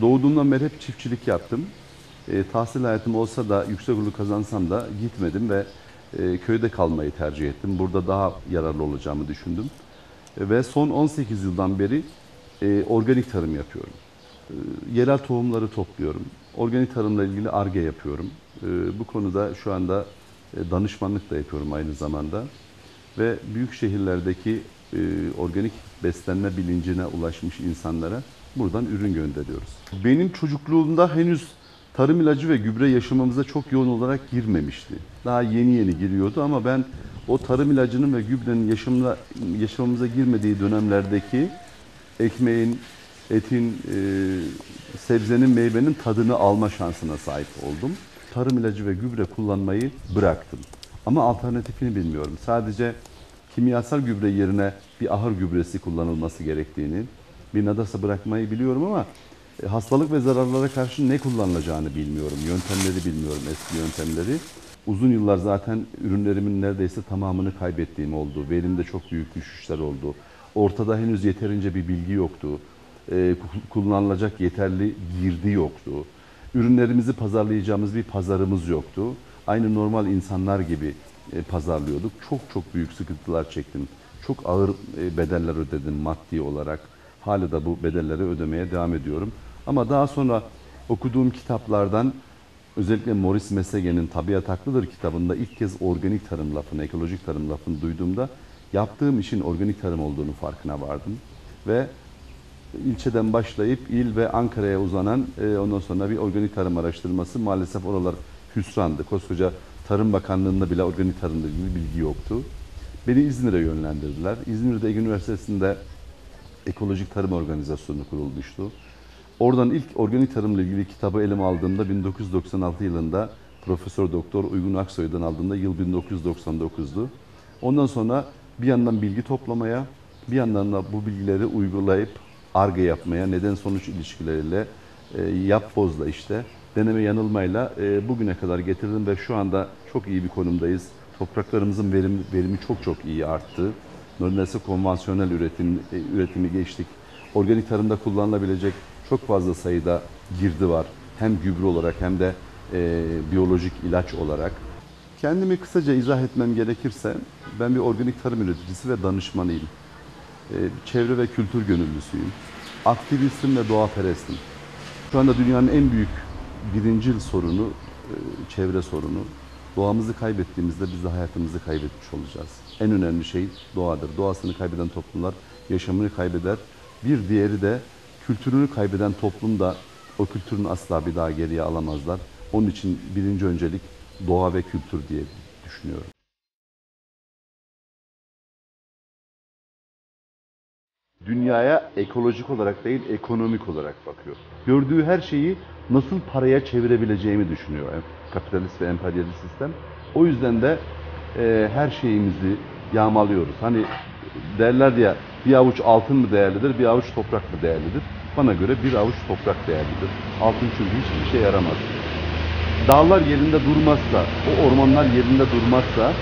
doğduğumdan beri hep çiftçilik yaptım. E, tahsil hayatım olsa da yüksek okulu kazansam da gitmedim ve e, köyde kalmayı tercih ettim. Burada daha yararlı olacağımı düşündüm. E, ve son 18 yıldan beri e, organik tarım yapıyorum. E, yerel tohumları topluyorum. Organik tarımla ilgili ARGE yapıyorum. E, bu konuda şu anda e, danışmanlık da yapıyorum aynı zamanda. Ve büyük şehirlerdeki e, organik beslenme bilincine ulaşmış insanlara buradan ürün gönderiyoruz. Benim çocukluğumda henüz tarım ilacı ve gübre yaşamamıza çok yoğun olarak girmemişti. Daha yeni yeni giriyordu ama ben o tarım ilacının ve gübrenin yaşamına, yaşamamıza girmediği dönemlerdeki ekmeğin, etin, e, sebzenin, meyvenin tadını alma şansına sahip oldum. Tarım ilacı ve gübre kullanmayı bıraktım. Ama alternatifini bilmiyorum. Sadece kimyasal gübre yerine bir ahır gübresi kullanılması gerektiğini, bir nadasa bırakmayı biliyorum ama e, hastalık ve zararlara karşı ne kullanılacağını bilmiyorum. Yöntemleri bilmiyorum, eski yöntemleri. Uzun yıllar zaten ürünlerimin neredeyse tamamını kaybettiğim oldu. Verimde çok büyük düşüşler oldu. Ortada henüz yeterince bir bilgi yoktu. E, kullanılacak yeterli girdi yoktu. Ürünlerimizi pazarlayacağımız bir pazarımız yoktu. Aynı normal insanlar gibi e, pazarlıyorduk. Çok çok büyük sıkıntılar çektim. Çok ağır e, bedeller ödedim maddi olarak. Hala da bu bedelleri ödemeye devam ediyorum. Ama daha sonra okuduğum kitaplardan özellikle Maurice Messegen'in Tabiat Haklıdır kitabında ilk kez organik tarım lafını, ekolojik tarım lafını duyduğumda yaptığım işin organik tarım olduğunu farkına vardım. Ve ilçeden başlayıp il ve Ankara'ya uzanan e, ondan sonra bir organik tarım araştırması maalesef oralar hüsrandı. Koskoca Tarım Bakanlığı'nda bile organik tarımla ilgili bilgi yoktu. Beni İzmir'e yönlendirdiler. İzmir'de Ege Üniversitesi'nde Ekolojik Tarım Organizasyonu kurulmuştu. Oradan ilk organik tarımla ilgili kitabı elime aldığımda 1996 yılında Profesör Doktor Uygun Aksoy'dan aldığımda yıl 1999'du. Ondan sonra bir yandan bilgi toplamaya, bir yandan da bu bilgileri uygulayıp arge yapmaya, neden sonuç ilişkileriyle, e, yap bozla işte deneme yanılmayla e, bugüne kadar getirdim ve şu anda çok iyi bir konumdayız. Topraklarımızın verim, verimi çok çok iyi arttı. Neredeyse konvansiyonel üretim, e, üretimi geçtik. Organik tarımda kullanılabilecek çok fazla sayıda girdi var. Hem gübre olarak hem de e, biyolojik ilaç olarak. Kendimi kısaca izah etmem gerekirse ben bir organik tarım üreticisi ve danışmanıyım. E, çevre ve kültür gönüllüsüyüm. Aktivistim ve doğaperestim. Şu anda dünyanın en büyük birincil sorunu e, çevre sorunu. Doğamızı kaybettiğimizde biz de hayatımızı kaybetmiş olacağız. En önemli şey doğadır. Doğasını kaybeden toplumlar yaşamını kaybeder. Bir diğeri de kültürünü kaybeden toplum da o kültürünü asla bir daha geriye alamazlar. Onun için birinci öncelik doğa ve kültür diye düşünüyorum. Dünyaya ekolojik olarak değil, ekonomik olarak bakıyor. Gördüğü her şeyi nasıl paraya çevirebileceğimi düşünüyor kapitalist ve emperyalist sistem. O yüzden de e, her şeyimizi yağmalıyoruz. Hani derler ya bir avuç altın mı değerlidir, bir avuç toprak mı değerlidir? Bana göre bir avuç toprak değerlidir. Altın çünkü hiçbir şey yaramaz. Dağlar yerinde durmazsa, o ormanlar yerinde durmazsa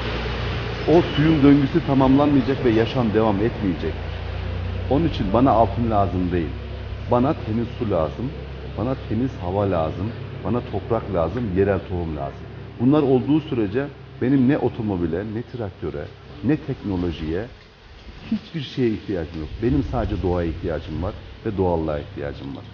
o suyun döngüsü tamamlanmayacak ve yaşam devam etmeyecek. Onun için bana altın lazım değil. Bana temiz su lazım, bana temiz hava lazım, bana toprak lazım, yerel tohum lazım. Bunlar olduğu sürece benim ne otomobile, ne traktöre, ne teknolojiye, hiçbir şeye ihtiyacım yok. Benim sadece doğaya ihtiyacım var ve doğallığa ihtiyacım var.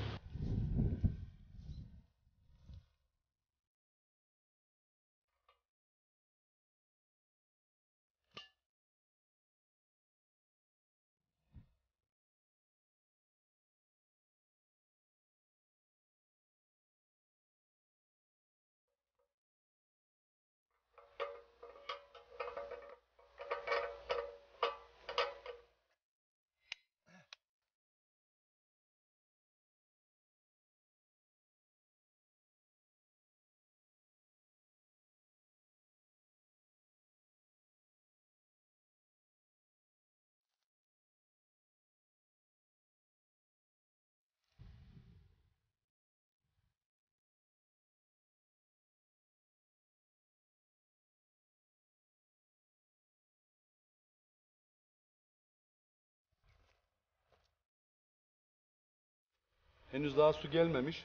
Henüz daha su gelmemiş.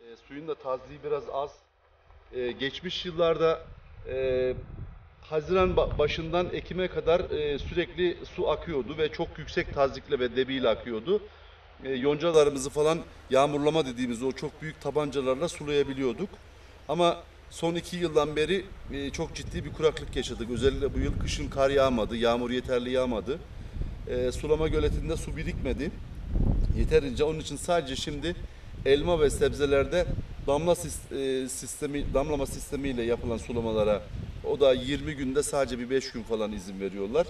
E, suyun da tazliği biraz az. E, geçmiş yıllarda e, Haziran ba- başından Ekim'e kadar e, sürekli su akıyordu ve çok yüksek tazikle ve debiyle akıyordu. E, yoncalarımızı falan yağmurlama dediğimiz o çok büyük tabancalarla sulayabiliyorduk. Ama son iki yıldan beri e, çok ciddi bir kuraklık yaşadık. Özellikle bu yıl kışın kar yağmadı, yağmur yeterli yağmadı. E, sulama göletinde su birikmedi yeterince. Onun için sadece şimdi elma ve sebzelerde damla e, sistemi damlama sistemiyle yapılan sulamalara o da 20 günde sadece bir 5 gün falan izin veriyorlar.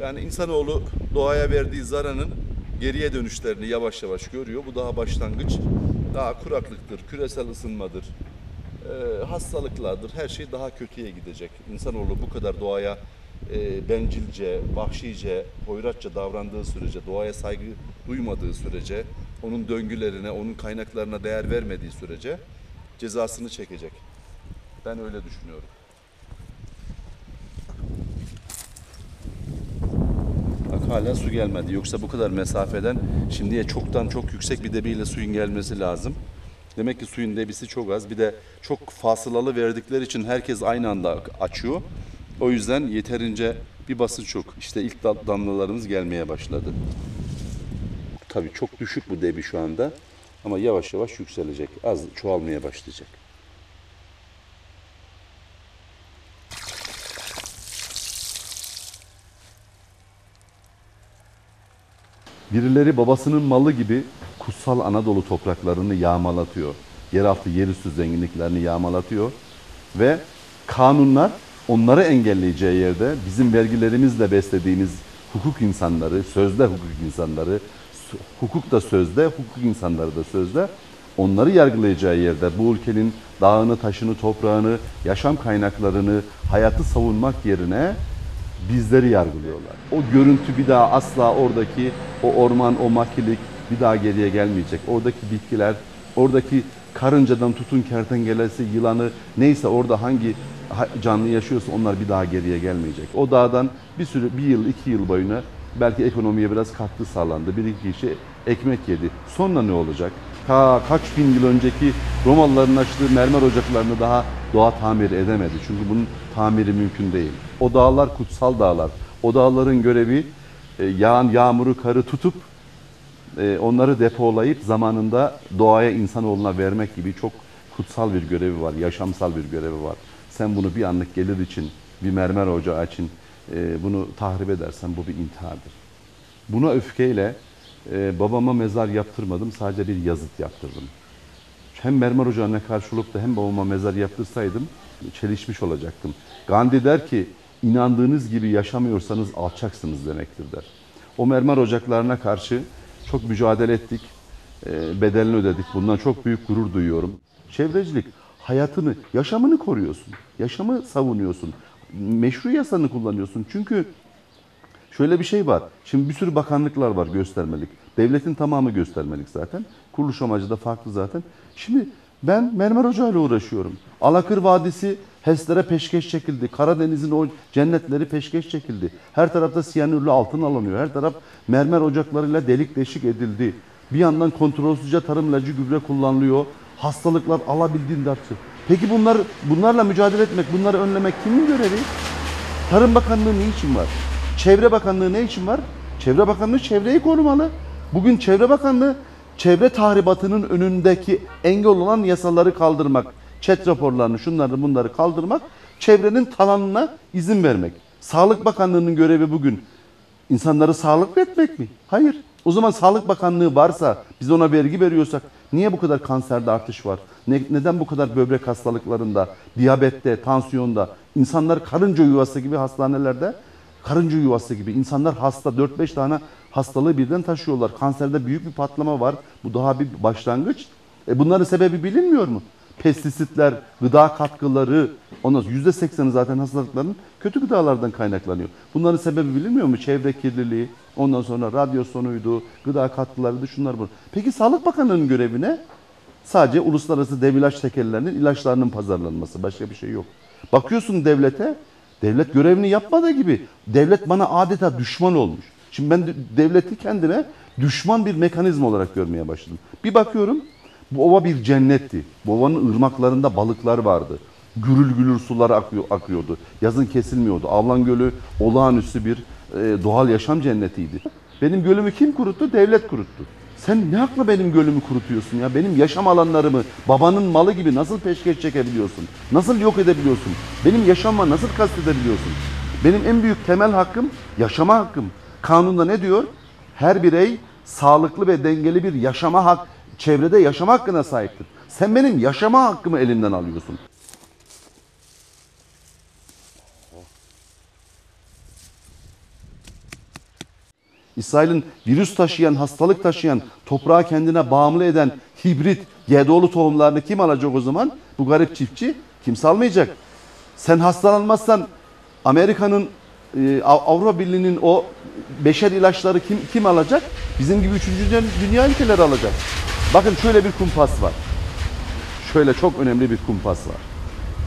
Yani insanoğlu doğaya verdiği zararın geriye dönüşlerini yavaş yavaş görüyor. Bu daha başlangıç. Daha kuraklıktır, küresel ısınmadır, e, hastalıklardır. Her şey daha kötüye gidecek. İnsanoğlu bu kadar doğaya e, bencilce, vahşice, hoyratça davrandığı sürece, doğaya saygı duymadığı sürece, onun döngülerine, onun kaynaklarına değer vermediği sürece cezasını çekecek. Ben öyle düşünüyorum. Bak hala su gelmedi. Yoksa bu kadar mesafeden şimdiye çoktan çok yüksek bir debiyle suyun gelmesi lazım. Demek ki suyun debisi çok az. Bir de çok fasılalı verdikleri için herkes aynı anda açıyor. O yüzden yeterince bir basınç yok. İşte ilk da- damlalarımız gelmeye başladı. Tabii çok düşük bu debi şu anda. Ama yavaş yavaş yükselecek. Az çoğalmaya başlayacak. Birileri babasının malı gibi kutsal Anadolu topraklarını yağmalatıyor. Yeraltı, yerüstü zenginliklerini yağmalatıyor. Ve kanunlar onları engelleyeceği yerde bizim vergilerimizle beslediğimiz hukuk insanları, sözde hukuk insanları, hukuk da sözde, hukuk insanları da sözde onları yargılayacağı yerde bu ülkenin dağını, taşını, toprağını, yaşam kaynaklarını, hayatı savunmak yerine bizleri yargılıyorlar. O görüntü bir daha asla oradaki o orman, o makilik bir daha geriye gelmeyecek. Oradaki bitkiler, oradaki karıncadan tutun kertengelesi, yılanı neyse orada hangi ha- canlı yaşıyorsa onlar bir daha geriye gelmeyecek. O dağdan bir sürü bir yıl, iki yıl boyuna belki ekonomiye biraz katkı sağlandı. Bir iki kişi ekmek yedi. Sonra ne olacak? Ta kaç bin yıl önceki Romalıların açtığı mermer ocaklarını daha doğa tamir edemedi. Çünkü bunun tamiri mümkün değil. O dağlar kutsal dağlar. O dağların görevi e, yağan yağmuru, karı tutup e, onları depolayıp zamanında doğaya, insanoğluna vermek gibi çok kutsal bir görevi var, yaşamsal bir görevi var. Sen bunu bir anlık gelir için, bir mermer ocağı için e, bunu tahrip edersen bu bir intihardır. Buna öfkeyle e, babama mezar yaptırmadım, sadece bir yazıt yaptırdım. Hem mermer ocağına karşı olup hem babama mezar yaptırsaydım çelişmiş olacaktım. Gandhi der ki inandığınız gibi yaşamıyorsanız alçaksınız demektir der. O mermer ocaklarına karşı çok mücadele ettik, e, bedelini ödedik. Bundan çok büyük gurur duyuyorum. Çevrecilik hayatını, yaşamını koruyorsun. Yaşamı savunuyorsun. Meşru yasanı kullanıyorsun. Çünkü Şöyle bir şey var. Şimdi bir sürü bakanlıklar var göstermelik. Devletin tamamı göstermelik zaten. Kuruluş amacı da farklı zaten. Şimdi ben mermer ocağıyla uğraşıyorum. Alakır Vadisi HES'lere peşkeş çekildi. Karadeniz'in o cennetleri peşkeş çekildi. Her tarafta siyanürlü altın alınıyor. Her taraf mermer ocaklarıyla delik deşik edildi. Bir yandan kontrolsüzce tarım ilacı gübre kullanılıyor. Hastalıklar alabildiğinde arttı. Peki bunlar bunlarla mücadele etmek, bunları önlemek kimin görevi? Tarım Bakanlığı ne için var? Çevre Bakanlığı ne için var? Çevre Bakanlığı çevreyi korumalı. Bugün Çevre Bakanlığı çevre tahribatının önündeki engel olan yasaları kaldırmak, çet raporlarını, şunları bunları kaldırmak, çevrenin talanına izin vermek. Sağlık Bakanlığı'nın görevi bugün insanları sağlıklı etmek mi? Hayır. O zaman Sağlık Bakanlığı varsa, biz ona vergi veriyorsak niye bu kadar kanserde artış var? Ne- neden bu kadar böbrek hastalıklarında, diyabette, tansiyonda, insanlar karınca yuvası gibi hastanelerde, karınca yuvası gibi insanlar hasta 4-5 tane hastalığı birden taşıyorlar. Kanserde büyük bir patlama var. Bu daha bir başlangıç. E bunların sebebi bilinmiyor mu? Pestisitler, gıda katkıları, ondan sonra %80'i zaten hastalıkların kötü gıdalardan kaynaklanıyor. Bunların sebebi bilinmiyor mu? Çevre kirliliği, ondan sonra radyasyonuydu, gıda katkılarıydı, şunlar bunlar. Peki Sağlık Bakanlığı'nın görevi ne? Sadece uluslararası dev ilaç tekellerinin ilaçlarının pazarlanması. Başka bir şey yok. Bakıyorsun devlete, devlet görevini yapmadığı gibi devlet bana adeta düşman olmuş. Şimdi ben de- devleti kendine düşman bir mekanizma olarak görmeye başladım. Bir bakıyorum bu ova bir cennetti. Bu ovanın ırmaklarında balıklar vardı. Gürül gürül sular akıyor, akıyordu. Yazın kesilmiyordu. Avlan Gölü olağanüstü bir e, doğal yaşam cennetiydi. Benim gölümü kim kuruttu? Devlet kuruttu. Sen ne hakla benim gölümü kurutuyorsun ya? Benim yaşam alanlarımı babanın malı gibi nasıl peşkeş çekebiliyorsun? Nasıl yok edebiliyorsun? Benim yaşamıma nasıl kastedebiliyorsun? Benim en büyük temel hakkım yaşama hakkım. Kanunda ne diyor? Her birey sağlıklı ve dengeli bir yaşama hak, çevrede yaşama hakkına sahiptir. Sen benim yaşama hakkımı elimden alıyorsun. İsrail'in virüs taşıyan, hastalık taşıyan, toprağı kendine bağımlı eden hibrit GDO'lu tohumlarını kim alacak o zaman? Bu garip çiftçi kimse almayacak. Sen hastalanmazsan Amerika'nın e, Av- Avrupa Birliği'nin o beşer ilaçları kim kim alacak? Bizim gibi üçüncü dünya- dünya ülkeleri alacak. Bakın şöyle bir kumpas var. Şöyle çok önemli bir kumpas var.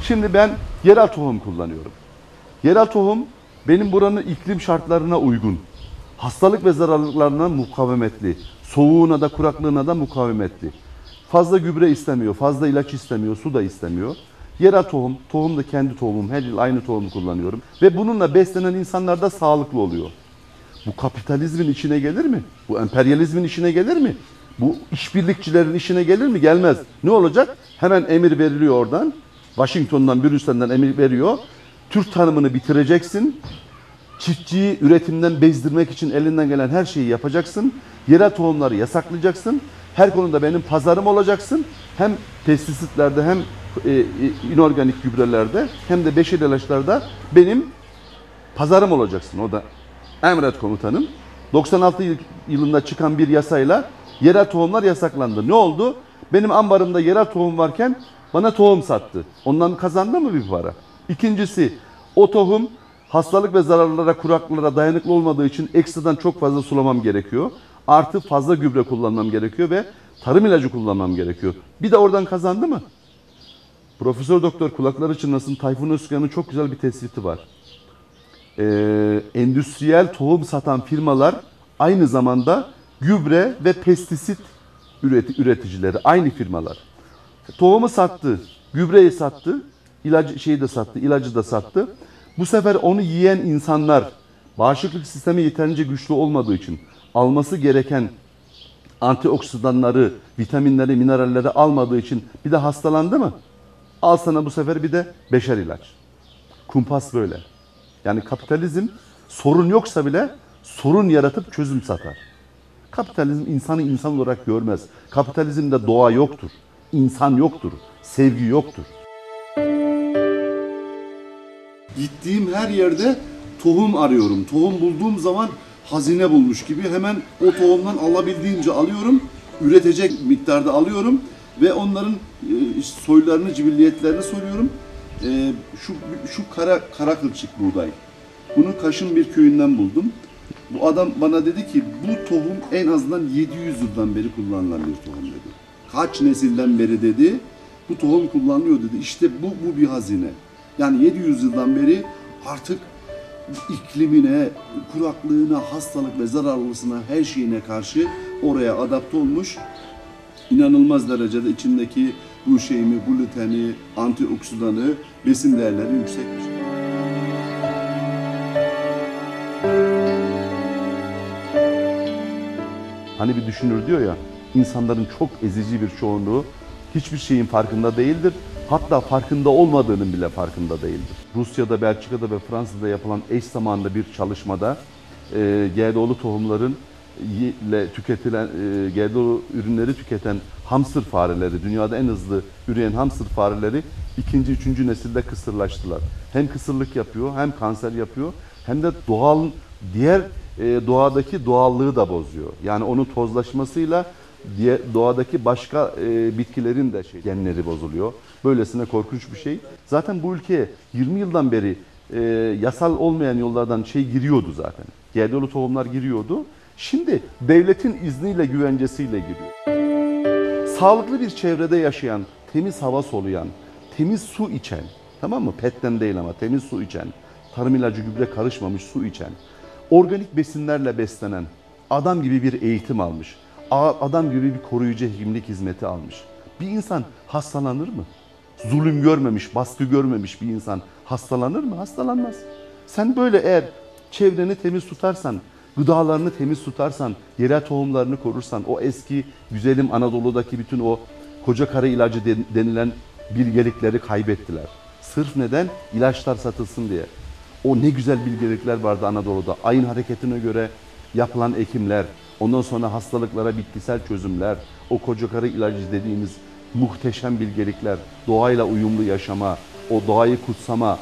Şimdi ben yerel tohum kullanıyorum. Yerel tohum benim buranın iklim şartlarına uygun. Hastalık ve zararlılarına mukavemetli. Soğuğuna da kuraklığına da mukavemetli. Fazla gübre istemiyor, fazla ilaç istemiyor, su da istemiyor. Yerel tohum, tohum da kendi tohumum. Her yıl aynı tohumu kullanıyorum. Ve bununla beslenen insanlar da sağlıklı oluyor. Bu kapitalizmin içine gelir mi? Bu emperyalizmin içine gelir mi? Bu işbirlikçilerin işine gelir mi? Gelmez. Ne olacak? Hemen emir veriliyor oradan. Washington'dan, Brüksel'den emir veriyor. Türk tanımını bitireceksin. Çiftçiyi üretimden bezdirmek için elinden gelen her şeyi yapacaksın. Yerel tohumları yasaklayacaksın. Her konuda benim pazarım olacaksın. Hem pestisitlerde hem e, e, inorganik gübrelerde hem de beşer ilaçlarda benim pazarım olacaksın. O da emret komutanım. 96 yıl- yılında çıkan bir yasayla yerel tohumlar yasaklandı. Ne oldu? Benim ambarımda yerel tohum varken bana tohum sattı. Ondan kazandı mı bir para? İkincisi o tohum hastalık ve zararlara, kuraklılara dayanıklı olmadığı için ekstradan çok fazla sulamam gerekiyor. Artı fazla gübre kullanmam gerekiyor ve tarım ilacı kullanmam gerekiyor. Bir de oradan kazandı mı? Profesör Doktor kulakları çınlasın Tayfun Özkan'ın çok güzel bir tespiti var e, endüstriyel tohum satan firmalar aynı zamanda gübre ve pestisit üreti- üreticileri aynı firmalar. Tohumu sattı, gübreyi sattı, ilacı şeyi de sattı, ilacı da sattı. Bu sefer onu yiyen insanlar bağışıklık sistemi yeterince güçlü olmadığı için alması gereken antioksidanları, vitaminleri, mineralleri almadığı için bir de hastalandı mı? Al sana bu sefer bir de beşer ilaç. Kumpas böyle. Yani kapitalizm sorun yoksa bile sorun yaratıp çözüm satar. Kapitalizm insanı insan olarak görmez. Kapitalizmde doğa yoktur. insan yoktur. Sevgi yoktur. Gittiğim her yerde tohum arıyorum. Tohum bulduğum zaman hazine bulmuş gibi hemen o tohumdan alabildiğince alıyorum. Üretecek miktarda alıyorum ve onların e, soylarını, cibilliyetlerini soruyorum. E, şu şu kara kara kılçık buğday. Bunu Kaş'ın bir köyünden buldum. Bu adam bana dedi ki bu tohum en azından 700 yıldan beri kullanılan bir tohum dedi. Kaç nesilden beri dedi bu tohum kullanılıyor dedi. İşte bu bu bir hazine. Yani 700 yıldan beri artık iklimine, kuraklığına, hastalık ve zararlısına her şeyine karşı oraya adapte olmuş. İnanılmaz derecede içindeki bu şeyimi, gluteni, antioksidanı, besin değerleri yüksekmiş. Hani bir düşünür diyor ya, insanların çok ezici bir çoğunluğu hiçbir şeyin farkında değildir. Hatta farkında olmadığının bile farkında değildir. Rusya'da, Belçika'da ve Fransa'da yapılan eş zamanlı bir çalışmada e, GDO'lu tohumların ile tüketilen e, GDO ürünleri tüketen hamster fareleri, dünyada en hızlı üreyen hamster fareleri ikinci, üçüncü nesilde kısırlaştılar. Hem kısırlık yapıyor, hem kanser yapıyor, hem de doğal diğer e, doğadaki doğallığı da bozuyor. Yani onun tozlaşmasıyla diye doğadaki başka e, bitkilerin de şey, genleri bozuluyor. Böylesine korkunç bir şey. Zaten bu ülkeye 20 yıldan beri e, yasal olmayan yollardan şey giriyordu zaten. GDO'lu tohumlar giriyordu. Şimdi devletin izniyle güvencesiyle giriyor. Sağlıklı bir çevrede yaşayan, temiz hava soluyan, temiz su içen, tamam mı? Petten değil ama temiz su içen, tarım ilacı gübre karışmamış su içen, organik besinlerle beslenen, adam gibi bir eğitim almış, adam gibi bir koruyucu hekimlik hizmeti almış. Bir insan hastalanır mı? Zulüm görmemiş, baskı görmemiş bir insan hastalanır mı? Hastalanmaz. Sen böyle eğer çevreni temiz tutarsan, gıdalarını temiz tutarsan, yerel tohumlarını korursan, o eski güzelim Anadolu'daki bütün o koca karı ilacı den- denilen bilgelikleri kaybettiler. Sırf neden? İlaçlar satılsın diye. O ne güzel bilgelikler vardı Anadolu'da. Ayın hareketine göre yapılan ekimler, ondan sonra hastalıklara bitkisel çözümler, o koca karı ilacı dediğimiz muhteşem bilgelikler, doğayla uyumlu yaşama, o doğayı kutsama.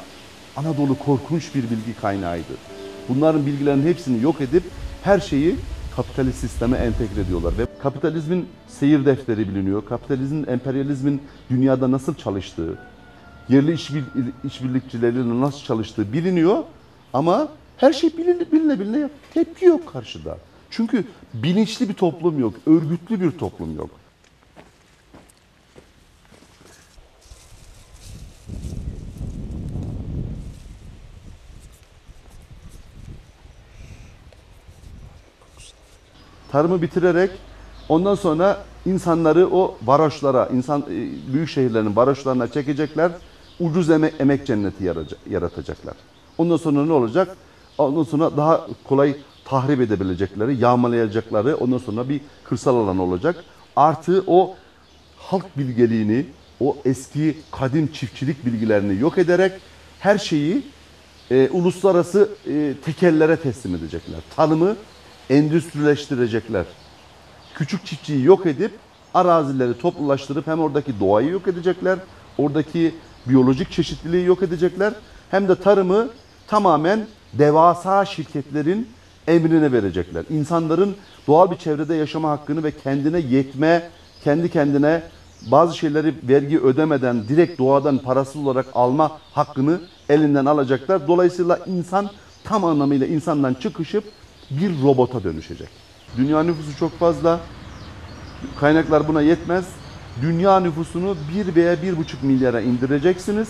Anadolu korkunç bir bilgi kaynağıydı. Bunların bilgilerin hepsini yok edip her şeyi kapitalist sisteme entegre ediyorlar. Ve kapitalizmin seyir defteri biliniyor. Kapitalizmin, emperyalizmin dünyada nasıl çalıştığı, yerli işbir, işbirlikçileriyle nasıl çalıştığı biliniyor ama her şey biline biline, biline tepki yok karşıda. Çünkü bilinçli bir toplum yok, örgütlü bir toplum yok. Tarımı bitirerek ondan sonra insanları o varoşlara, insan e, büyük şehirlerin varoşlarına çekecekler. Ucuz emek, emek cenneti yaratacaklar. Ondan sonra ne olacak? Ondan sonra daha kolay tahrip edebilecekleri, yağmalayacakları, ondan sonra bir kırsal alan olacak. Artı o halk bilgeliğini, o eski kadim çiftçilik bilgilerini yok ederek her şeyi e, uluslararası e, tekellere teslim edecekler. Tarımı endüstrileştirecekler. Küçük çiftçiyi yok edip arazileri toplulaştırıp hem oradaki doğayı yok edecekler, oradaki biyolojik çeşitliliği yok edecekler. Hem de tarımı tamamen devasa şirketlerin emrine verecekler. İnsanların doğal bir çevrede yaşama hakkını ve kendine yetme, kendi kendine bazı şeyleri vergi ödemeden direkt doğadan parasız olarak alma hakkını elinden alacaklar. Dolayısıyla insan tam anlamıyla insandan çıkışıp bir robota dönüşecek. Dünya nüfusu çok fazla. Kaynaklar buna yetmez. Dünya nüfusunu 1 veya 1,5 milyara indireceksiniz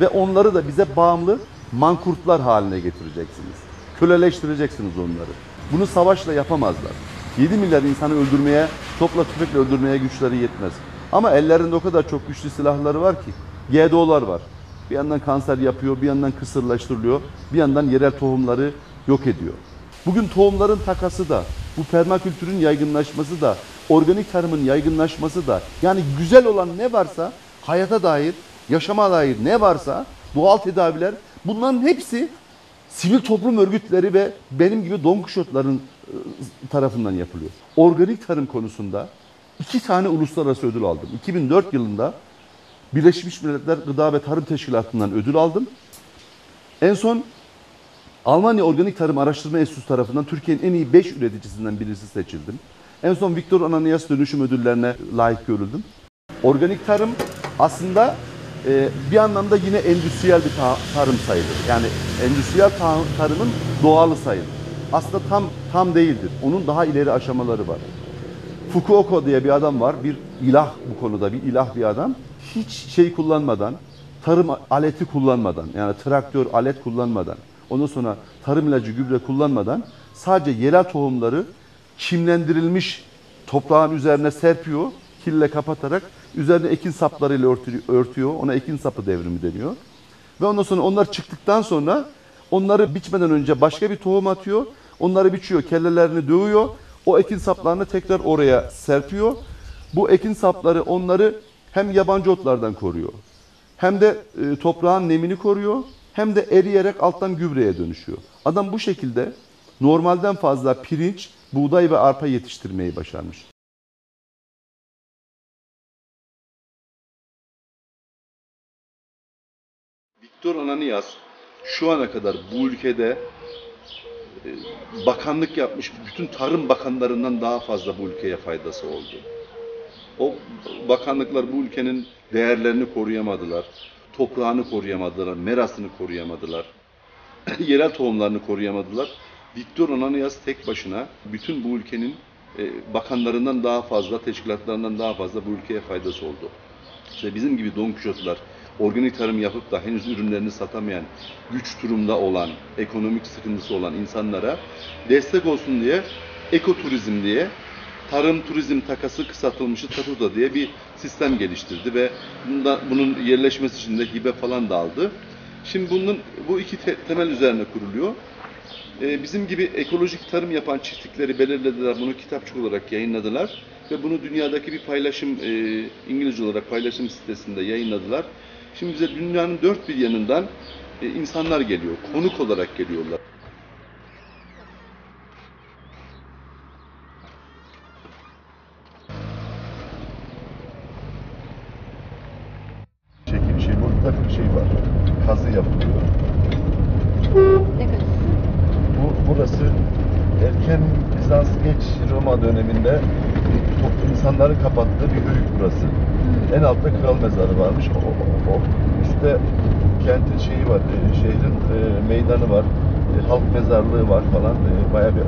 ve onları da bize bağımlı mankurtlar haline getireceksiniz. Köleleştireceksiniz onları. Bunu savaşla yapamazlar. 7 milyar insanı öldürmeye, topla tüfekle öldürmeye güçleri yetmez. Ama ellerinde o kadar çok güçlü silahları var ki. GDO'lar var. Bir yandan kanser yapıyor, bir yandan kısırlaştırılıyor, bir yandan yerel tohumları yok ediyor. Bugün tohumların takası da, bu permakültürün yaygınlaşması da, organik tarımın yaygınlaşması da, yani güzel olan ne varsa, hayata dair, yaşama dair ne varsa, doğal tedaviler, bunların hepsi sivil toplum örgütleri ve benim gibi Don Kuşotların e, tarafından yapılıyor. Organik tarım konusunda iki tane uluslararası ödül aldım. 2004 yılında Birleşmiş Milletler Gıda ve Tarım Teşkilatı'ndan ödül aldım. En son Almanya Organik Tarım Araştırma Enstitüsü tarafından Türkiye'nin en iyi 5 üreticisinden birisi seçildim. En son Viktor Ananias dönüşüm ödüllerine layık görüldüm. Organik tarım aslında e, bir anlamda yine endüstriyel bir ta- tarım sayılır. Yani endüstriyel ta- tarımın doğalı sayılır. Aslında tam tam değildir. Onun daha ileri aşamaları var. Fukuoka diye bir adam var. Bir ilah bu konuda bir ilah bir adam. Hiç şey kullanmadan, tarım aleti kullanmadan, yani traktör alet kullanmadan, ondan sonra tarım ilacı gübre kullanmadan sadece yerel tohumları çimlendirilmiş toprağın üzerine serpiyor, kille kapatarak üzerine ekin saplarıyla örtü- örtüyor. Ona ekin sapı devrimi deniyor. Ve ondan sonra onlar çıktıktan sonra onları biçmeden önce başka bir tohum atıyor. Onları biçiyor, kellelerini dövüyor. O ekin saplarını tekrar oraya serpiyor. Bu ekin sapları onları hem yabancı otlardan koruyor. Hem de e, toprağın nemini koruyor. Hem de eriyerek alttan gübreye dönüşüyor. Adam bu şekilde normalden fazla pirinç, buğday ve arpa yetiştirmeyi başarmış. Viktor Ananias şu ana kadar bu ülkede e, bakanlık yapmış bütün tarım bakanlarından daha fazla bu ülkeye faydası oldu. O bakanlıklar bu ülkenin değerlerini koruyamadılar. Toprağını koruyamadılar, merasını koruyamadılar. Yerel tohumlarını koruyamadılar. Viktor Ananias tek başına bütün bu ülkenin e, bakanlarından daha fazla, teşkilatlarından daha fazla bu ülkeye faydası oldu. İşte bizim gibi Don Kişotlar, organik tarım yapıp da henüz ürünlerini satamayan, güç durumda olan, ekonomik sıkıntısı olan insanlara destek olsun diye ekoturizm diye tarım turizm takası kısaltılmışı TATUDA diye bir sistem geliştirdi ve bunda, bunun yerleşmesi için de hibe falan da aldı. Şimdi bunun bu iki te- temel üzerine kuruluyor. Ee, bizim gibi ekolojik tarım yapan çiftlikleri belirlediler, bunu kitapçık olarak yayınladılar ve bunu dünyadaki bir paylaşım, e, İngilizce olarak paylaşım sitesinde yayınladılar. Şimdi bize dünyanın dört bir yanından e, insanlar geliyor, konuk olarak geliyorlar. Çekim şey, burada bir şey var. Kazı yapılıyor. Ne kadar? Bu burası erken Bizans geç Roma döneminde top- insanların kapattığı bir höyük burası. En altta kral mezarı varmış. O, o, o. Üstte kentin şeyi var, e, şehrin e, meydanı var, e, halk mezarlığı var falan. E, bayağı bir,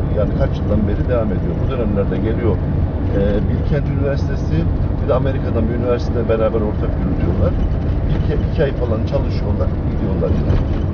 yıldan beri devam ediyor. Bu dönemlerde geliyor. E, Bilkent Üniversitesi bir de Amerika'dan bir üniversite beraber ortak yürütüyorlar. İki, iki ay falan çalışıyorlar, gidiyorlar yine.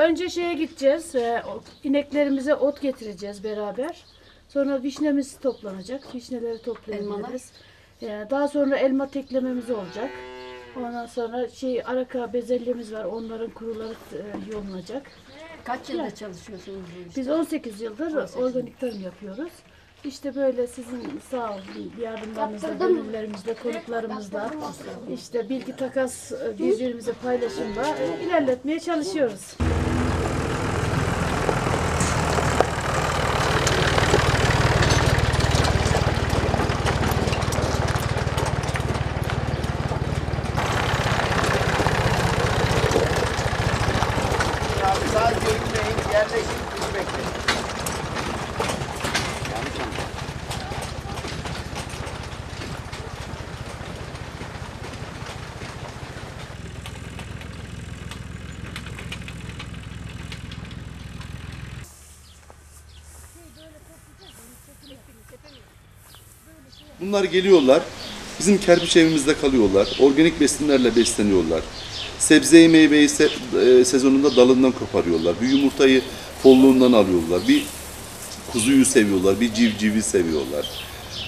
Önce şeye gideceğiz. e, ineklerimize ot getireceğiz beraber. Sonra vişnemiz toplanacak. Vişneleri toplayabiliriz. E, Daha sonra elma teklememiz olacak. Ondan sonra şey araka bezelyemiz var. Onların kuruları e, yolunacak. Kaç yıldır çalışıyorsunuz bu işte? Biz 18 yıldır 18 yıl. organik tarım yapıyoruz. İşte böyle sizin sağ olun yardımlarınızla, gönüllerimizle, konuklarımızla, işte bilgi takas e, birbirimize paylaşımla e, ilerletmeye çalışıyoruz. Bunlar geliyorlar, bizim kerpiç evimizde kalıyorlar, organik besinlerle besleniyorlar. Sebzeyi meyveyi se- e, sezonunda dalından koparıyorlar. Bir yumurtayı folluğundan alıyorlar. Bir kuzuyu seviyorlar, bir civcivi seviyorlar.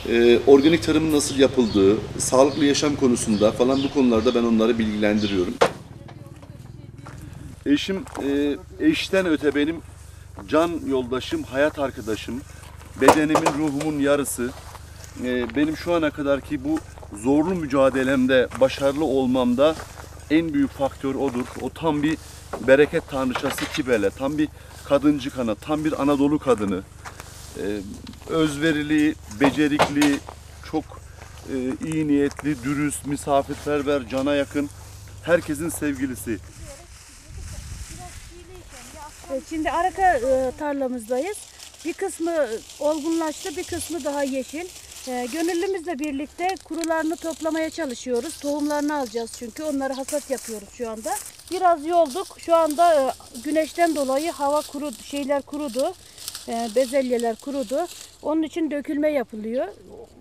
Ee, organik tarımın nasıl yapıldığı, sağlıklı yaşam konusunda falan bu konularda ben onları bilgilendiriyorum. Eşim e, eşten öte benim can yoldaşım, hayat arkadaşım, bedenimin, ruhumun yarısı. E, benim şu ana kadarki bu zorlu mücadelemde başarılı olmamda en büyük faktör odur. O tam bir bereket tanrıçası Kibele, tam bir kadıncı kana, tam bir Anadolu kadını. E, özverili, becerikli, çok e, iyi niyetli, dürüst, misafirperver, cana yakın, herkesin sevgilisi. Şimdi araka e, tarlamızdayız. Bir kısmı olgunlaştı, bir kısmı daha yeşil. E, Gönüllümüzle birlikte kurularını toplamaya çalışıyoruz. Tohumlarını alacağız çünkü onları hasat yapıyoruz şu anda. Biraz yolduk. Şu anda e, güneşten dolayı hava kuru, şeyler kurudu. E, Bezelyeler kurudu. Onun için dökülme yapılıyor,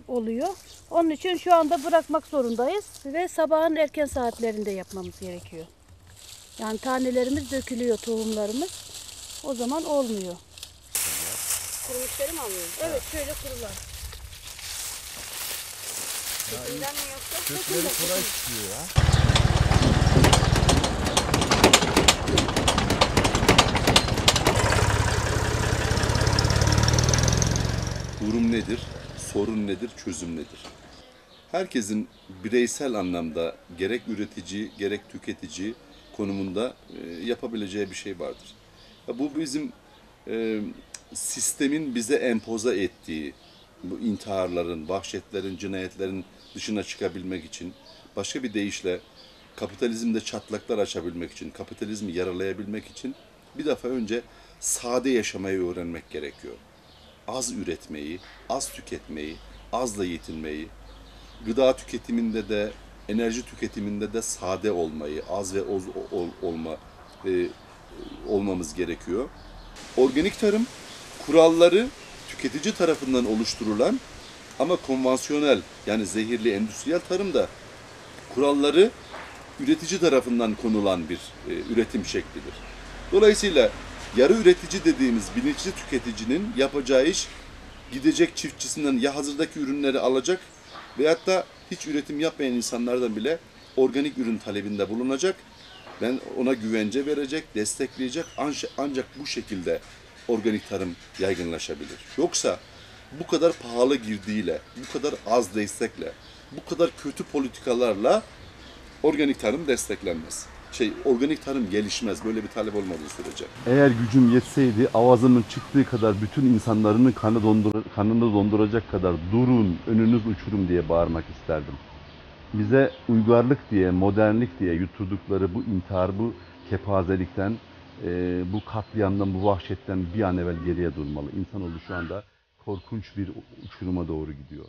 oluyor. Onun için şu anda bırakmak zorundayız ve sabahın erken saatlerinde yapmamız gerekiyor. Yani tanelerimiz dökülüyor, tohumlarımız. O zaman olmuyor. Kuruluşları mı alıyorsunuz? Evet, şöyle kurular. Kökünden mi yoksa? Kökleri kolay çıkıyor ya. Durum nedir, sorun nedir, çözüm nedir? Herkesin bireysel anlamda gerek üretici gerek tüketici konumunda e, yapabileceği bir şey vardır. Bu bizim e, sistemin bize empoza ettiği bu intiharların, vahşetlerin, cinayetlerin dışına çıkabilmek için başka bir deyişle kapitalizmde çatlaklar açabilmek için, kapitalizmi yaralayabilmek için bir defa önce sade yaşamayı öğrenmek gerekiyor. Az üretmeyi, az tüketmeyi, azla yetinmeyi, gıda tüketiminde de, enerji tüketiminde de sade olmayı, az ve oz ol- olma e, olmamız gerekiyor. Organik tarım kuralları tüketici tarafından oluşturulan ama konvansiyonel yani zehirli endüstriyel tarımda kuralları üretici tarafından konulan bir e, üretim şeklidir. Dolayısıyla yarı üretici dediğimiz bilinçli tüketicinin yapacağı iş gidecek çiftçisinden ya hazırdaki ürünleri alacak veyahut da hiç üretim yapmayan insanlardan bile organik ürün talebinde bulunacak. Ben ona güvence verecek, destekleyecek ancak, bu şekilde organik tarım yaygınlaşabilir. Yoksa bu kadar pahalı girdiğiyle, bu kadar az destekle, bu kadar kötü politikalarla organik tarım desteklenmez. Şey, organik tarım gelişmez böyle bir talep olmadığı sürece. Eğer gücüm yetseydi avazımın çıktığı kadar bütün insanların kanı dondur kanını donduracak kadar durun, önünüz uçurum diye bağırmak isterdim. Bize uygarlık diye, modernlik diye yutturdukları bu intihar, bu kepazelikten, e, bu katliamdan, bu vahşetten bir an evvel geriye durmalı. İnsanoğlu şu anda korkunç bir uçuruma doğru gidiyor.